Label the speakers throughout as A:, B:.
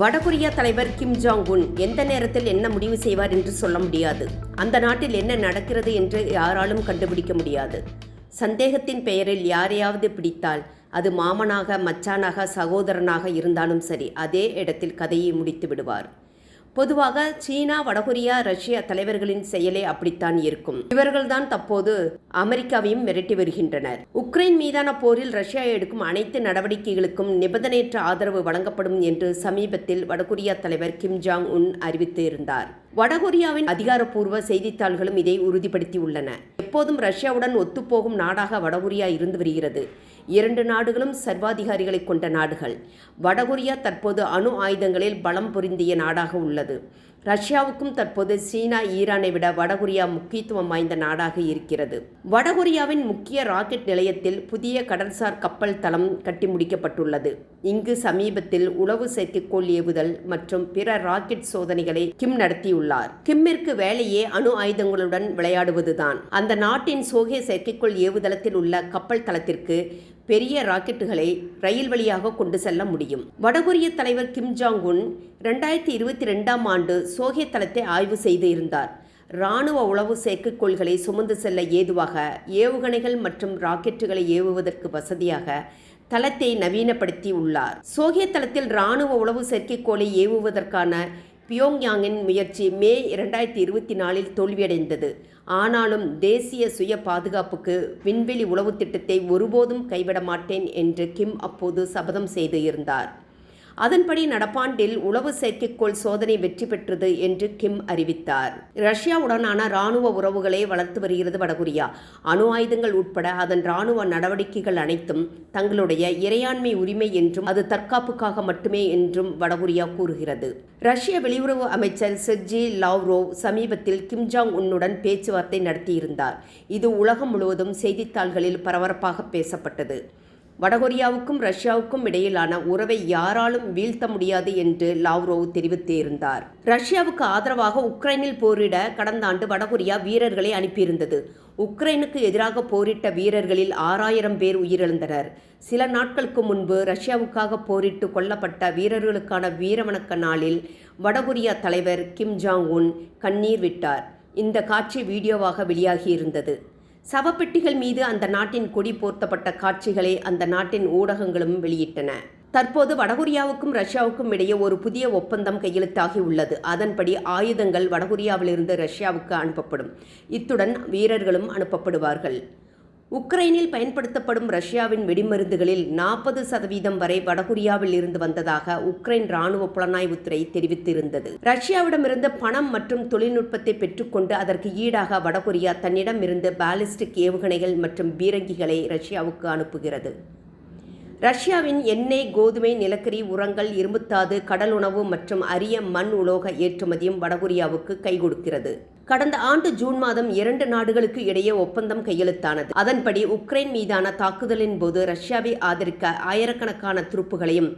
A: வடகொரியா தலைவர் Kim Jong Un எந்த நேரத்தில் என்ன முடிவு செய்வார் என்று சொல்ல முடியாது. அந்த நாட்டில் என்ன நடக்கிறது என்று யாராலும் கண்டுபிடிக்க முடியாது. சந்தேகத்தின் பெயரில் யாரையாவது பிடித்தால் அது மாமனாக மச்சானாக சகோதரனாக இருந்தாலும் சரி அதே இடத்தில் கதையை முடித்து விடுவார். பொதுவாக சீனா வடகொரியா ரஷ்யா தலைவர்களின் செயலே அப்படித்தான் இருக்கும். இவர்கள்தான் தற்போது அமெரிக்காவையும் மிரட்டி வருகின்றனர். உக்ரைன் மீதான போரில் ரஷ்யா எடுக்கும் அனைத்து நடவடிக்கைகளுக்கும் நிபந்தனையற்ற ஆதரவு வழங்கப்படும் என்று சமீபத்தில் வடகொரியா தலைவர் கிம் ஜாங் உன் அறிவித்து இருந்தார் வடகொரியாவின் அதிகாரப்பூர்வ செய்தித்தாள்களும் இதை உறுதிப்படுத்தியுள்ளன. எப்போதும் ரஷ்யாவுடன் ஒத்துப்போகும் நாடாக வடகொரியா இருந்து வருகிறது. இரண்டு நாடுகளும் சர்வாதிகாரிகளை கொண்ட நாடுகள். வடகொரியா தற்போது அணு ஆயுதங்களில் பலம் பொருந்திய நாடாக உள்ளது. ரஷ்யாவுக்கும் தற்போது சீனா ஈரானை விட வடகொரியா முக்கியத்துவம் வாய்ந்த நாடாக இருக்கிறது. வடகொரியாவின் முக்கிய ராக்கெட் நிலையத்தில் புதிய கடல்சார் கப்பல் தளம் கட்டி முடிக்கப்பட்டுள்ளது. இங்கு சமீபத்தில் உளவு செயற்கைக்கோள் ஏவுதல் மற்றும் பிற ராக்கெட் சோதனைகளை கிம் நடத்தியுள்ளார். கிம்மிற்கு வேலையே அணு ஆயுதங்களுடன் விளையாடுவதுதான். அந்த நாட்டின் சோகே செயற்கைக்கோள் ஏவுதளத்தில் உள்ள கப்பல் தளத்திற்கு பெரிய ராக்கெட்டுகளை ரயில் வழியாக கொண்டு செல்ல முடியும். வடகொரிய தலைவர் கிம் ஜாங் உன் ரெண்டாயிரத்தி இருபத்தி ரெண்டாம் ஆண்டு சோகிய தளத்தை ஆய்வு செய்து இருந்தார். இராணுவ உளவு செயற்கைக்கோள்களை சுமந்து செல்ல ஏதுவாக ஏவுகணைகள் மற்றும் ராக்கெட்டுகளை ஏவுவதற்கு வசதியாக தளத்தை நவீனப்படுத்தி உள்ளார் சோகிய தளத்தில் இராணுவ உளவு செயற்கைக்கோளை ஏவுவதற்கான பியோங்யாங்கின் முயற்சி மே இரண்டாயிரத்தி இருபத்தி நாலில் தோல்வியடைந்தது. ஆனாலும் தேசிய சுய பாதுகாப்புக்கு விண்வெளி உளவு திட்டத்தை ஒருபோதும் கைவிட மாட்டேன் என்று கிம் அப்போது சபதம் செய்து இருந்தார். அதன்படி நடப்பாண்டில் உளவு செயற்கைக்கோள் சோதனை வெற்றி பெற்றது என்று கிம் அறிவித்தார். ரஷ்யாவுடனான இராணுவ உறவுகளை வளர்த்து வருகிறது வடகொரியா. அணு ஆயுதங்கள் உட்பட அதன் இராணுவ நடவடிக்கைகள் அனைத்தும் தங்களுடைய இறையாண்மை உரிமை என்றும் அது தற்காப்புக்காக மட்டுமே என்றும் வடகொரியா கூறுகிறது. ரஷ்ய வெளியுறவு அமைச்சர் செர்ஜி லாவ்ரோவ் சமீபத்தில் கிம் ஜாங் உன்னுடன் பேச்சுவார்த்தை நடத்தியிருந்தார். இது உலகம் முழுவதும் செய்தித்தாள்களில் பரபரப்பாக பேசப்பட்டது. வடகொரியாவுக்கும் ரஷ்யாவுக்கும் இடையிலான உறவை யாராலும் வீழ்த்த முடியாது என்று லாவ்ரோவ் தெரிவித்திருந்தார். ரஷ்யாவுக்கு ஆதரவாக உக்ரைனில் போரிட கடந்த ஆண்டு வடகொரியா வீரர்களை அனுப்பியிருந்தது. உக்ரைனுக்கு எதிராக போரிட்ட வீரர்களில் ஆறாயிரம் பேர் உயிரிழந்தனர். சில நாட்களுக்கு முன்பு ரஷ்யாவுக்காக போரிட்டு கொல்லப்பட்ட வீரர்களுக்கான வீரவணக்க நாளில் வடகொரியா தலைவர் கிம் ஜாங் உன் கண்ணீர் விட்டார். இந்த காட்சி வீடியோவாக வெளியாகியிருந்தது. சவப்பெட்டிகள் மீது அந்த நாட்டின் கொடி போர்த்தப்பட்ட காட்சிகளை அந்த நாட்டின் ஊடகங்களும் வெளியிட்டன. தற்போது வடகொரியாவுக்கும் ரஷ்யாவுக்கும் இடையே ஒரு புதிய ஒப்பந்தம் கையெழுத்தாகி உள்ளது. அதன்படி ஆயுதங்கள் வடகொரியாவிலிருந்து ரஷ்யாவுக்கு அனுப்பப்படும். இத்துடன் வீரர்களும் அனுப்பப்படுவார்கள். உக்ரைனில் பயன்படுத்தப்படும் ரஷ்யாவின் வெடிமருந்துகளில் நாற்பது சதவீதம் வரை வடகொரியாவில் இருந்து வந்ததாக உக்ரைன் ராணுவ புலனாய்வுத்துறை தெரிவித்திருந்தது. ரஷ்யாவிடமிருந்து பணம் மற்றும் தொழில்நுட்பத்தை பெற்றுக்கொண்டு அதற்கு ஈடாக வடகொரியா தன்னிடமிருந்து பாலிஸ்டிக் ஏவுகணைகள் மற்றும் பீரங்கிகளை ரஷ்யாவுக்கு அனுப்புகிறது. ரஷ்யாவின் எண்ணெய் கோதுமை நிலக்கரி உரங்கள் இரும்புத்தாது கடல் உணவு மற்றும் அரிய மண் உலோக ஏற்றுமதியும் வடகொரியாவுக்கு கை கொடுக்கிறது. கடந்த ஆண்டு ஜூன் மாதம் இரண்டு நாடுகளுக்கு இடையே ஒப்பந்தம் கையெழுத்தானது. அதன்படி உக்ரைன் மீதான தாக்குதலின் போது ரஷ்யாவை ஆதரிக்க ஆயிரக்கணக்கான துருப்புகளையும்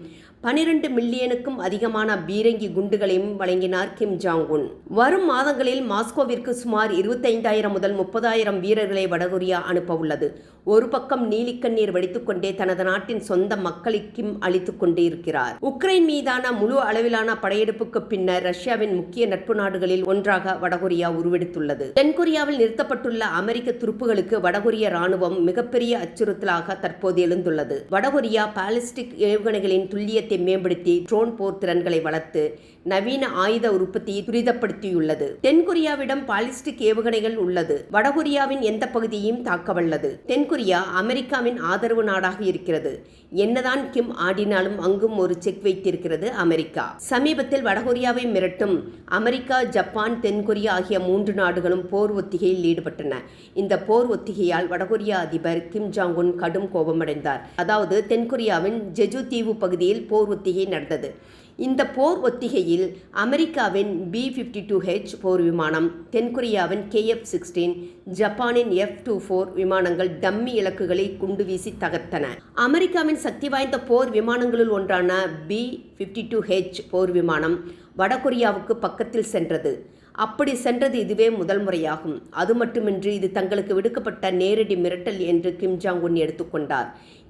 A: பனிரெண்டு மில்லியனுக்கும் அதிகமான பீரங்கி குண்டுகளையும் வழங்கினார் கிம் ஜாங் உன் வரும் மாதங்களில் மாஸ்கோவிற்கு சுமார் இருபத்தைந்தாயிரம் முதல் முப்பதாயிரம் வீரர்களை வடகொரியா அனுப்ப உள்ளது ஒரு பக்கம் நீலிக்கண்ணீர் வடித்துக்கொண்டே தனது நாட்டின் சொந்த மக்களை கிம் அளித்துக் கொண்டே இருக்கிறார் உக்ரைன் மீதான முழு அளவிலான படையெடுப்புக்கு பின்னர் ரஷ்யாவின் முக்கிய நட்பு நாடுகளில் ஒன்றாக வடகொரியா உருவெடுத்துள்ளது. தென்கொரியாவில் நிறுத்தப்பட்டுள்ள அமெரிக்க துருப்புகளுக்கு வடகொரிய ராணுவம் மிகப்பெரிய அச்சுறுத்தலாக தற்போது எழுந்துள்ளது. வடகொரியா பாலிஸ்டிக் ஏவுகணைகளின் துல்லியத்தை மேம்படுத்தி ட்ரோன் போர் திறன்களை வளர்த்து நவீன ஆயுத உற்பத்தியை துரிதப்படுத்தியுள்ளது. தென்கொரியாவிடம் பாலிஸ்டிக் ஏவுகணைகள் உள்ளது. வடகொரியாவின் எந்த பகுதியையும் தாக்கவல்லது. தென்கொரியா அமெரிக்காவின் ஆதரவு நாடாக இருக்கிறது. என்னதான் கிம் ஆடினாலும் அங்கும் ஒரு செக் வைத்திருக்கிறது அமெரிக்கா. சமீபத்தில் வடகொரியாவை மிரட்டும் அமெரிக்கா ஜப்பான் தென்கொரியா ஆகிய மூன்று நாடுகளும் போர் ஒத்திகையில் ஈடுபட்டன. இந்த போர் ஒத்திகையால் வடகொரியா அதிபர் கிம் ஜாங் உன் கடும் கோபமடைந்தார். அதாவது தென்கொரியாவின் ஜெஜு தீவு பகுதியில் போர் ஒத்திகை நடந்தது. இந்த போர் ஒத்திகையில் அமெரிக்காவின் பி ஃபிஃப்டி டூ ஹெச் போர் விமானம் தென்கொரியாவின் கேஎஃப் சிக்ஸ்டீன் ஜப்பானின் எஃப் டூ ஃபோர் விமானங்கள் டம்மி இலக்குகளை குண்டு வீசி தகர்த்தன. அமெரிக்காவின் சக்தி வாய்ந்த போர் விமானங்களுள் ஒன்றான பி ஃபிஃப்டி டூ ஹெச் போர் விமானம் வடகொரியாவுக்கு பக்கத்தில் சென்றது. அப்படி சென்றது இதுவே முதல் முறையாகும். அது மட்டுமின்றி இது தங்களுக்கு விடுக்கப்பட்ட நேரடி மிரட்டல் என்று கிம் ஜாங் உன் எடுத்துக்கொண்டார்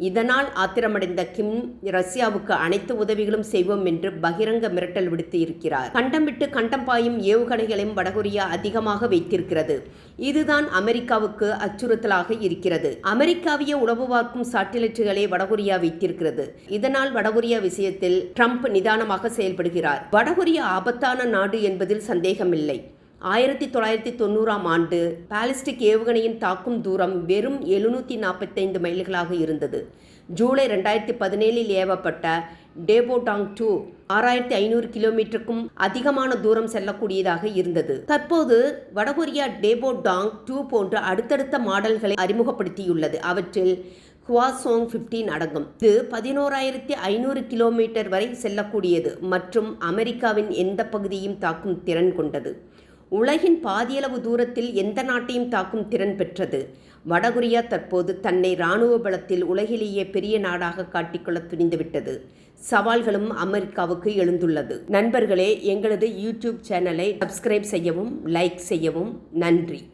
A: இதனால் ஆத்திரமடைந்த கிம் ரஷ்யாவுக்கு அனைத்து உதவிகளும் செய்வோம் என்று பகிரங்க மிரட்டல் விடுத்து இருக்கிறார். கண்டம் விட்டு கண்டம் பாயும் ஏவுகணைகளையும் வடகொரியா அதிகமாக வைத்திருக்கிறது. இதுதான் அமெரிக்காவுக்கு அச்சுறுத்தலாக இருக்கிறது. அமெரிக்காவிய உளவு பார்க்கும் சாட்டிலைட்டுகளை வடகொரியா வைத்திருக்கிறது. இதனால் வடகொரியா விஷயத்தில் ட்ரம்ப் நிதானமாக செயல்படுகிறார். வடகொரியா ஆபத்தான நாடு என்பதில் சந்தேகமில்லை. ஆயிரத்தி தொள்ளாயிரத்தி தொண்ணூறாம் ஆண்டு பாலிஸ்டிக் ஏவுகணையின் தாக்கும் தூரம் வெறும் எழுநூற்றி நாற்பத்தைந்து மைல்களாக இருந்தது. ஜூலை ரெண்டாயிரத்தி பதினேழில் ஏவப்பட்ட டேபோடாங் டூ ஆறாயிரத்தி ஐநூறு கிலோமீட்டருக்கும் அதிகமான தூரம் செல்லக்கூடியதாக இருந்தது. தற்போது வடகொரியா டேபோடாங் டூ போன்ற அடுத்தடுத்த மாடல்களை அறிமுகப்படுத்தியுள்ளது. அவற்றில் குவாசோங் ஃபிஃப்டீன் அடங்கும். இது பதினோராயிரத்தி ஐநூறு கிலோமீட்டர் வரை செல்லக்கூடியது மற்றும் அமெரிக்காவின் எந்த பகுதியும் தாக்கும் திறன் கொண்டது. உலகின் பாதியளவு தூரத்தில் எந்த நாட்டையும் தாக்கும் திறன் பெற்றது. வடகொரியா தற்போது தன்னை இராணுவ பலத்தில் உலகிலேயே பெரிய நாடாக காட்டிக்கொள்ள துணிந்துவிட்டது. சவால்களும் அமெரிக்காவுக்கு எழுந்துள்ளது. நண்பர்களே எங்களது யூடியூப் சேனலை சப்ஸ்கிரைப் செய்யவும் லைக் செய்யவும் நன்றி.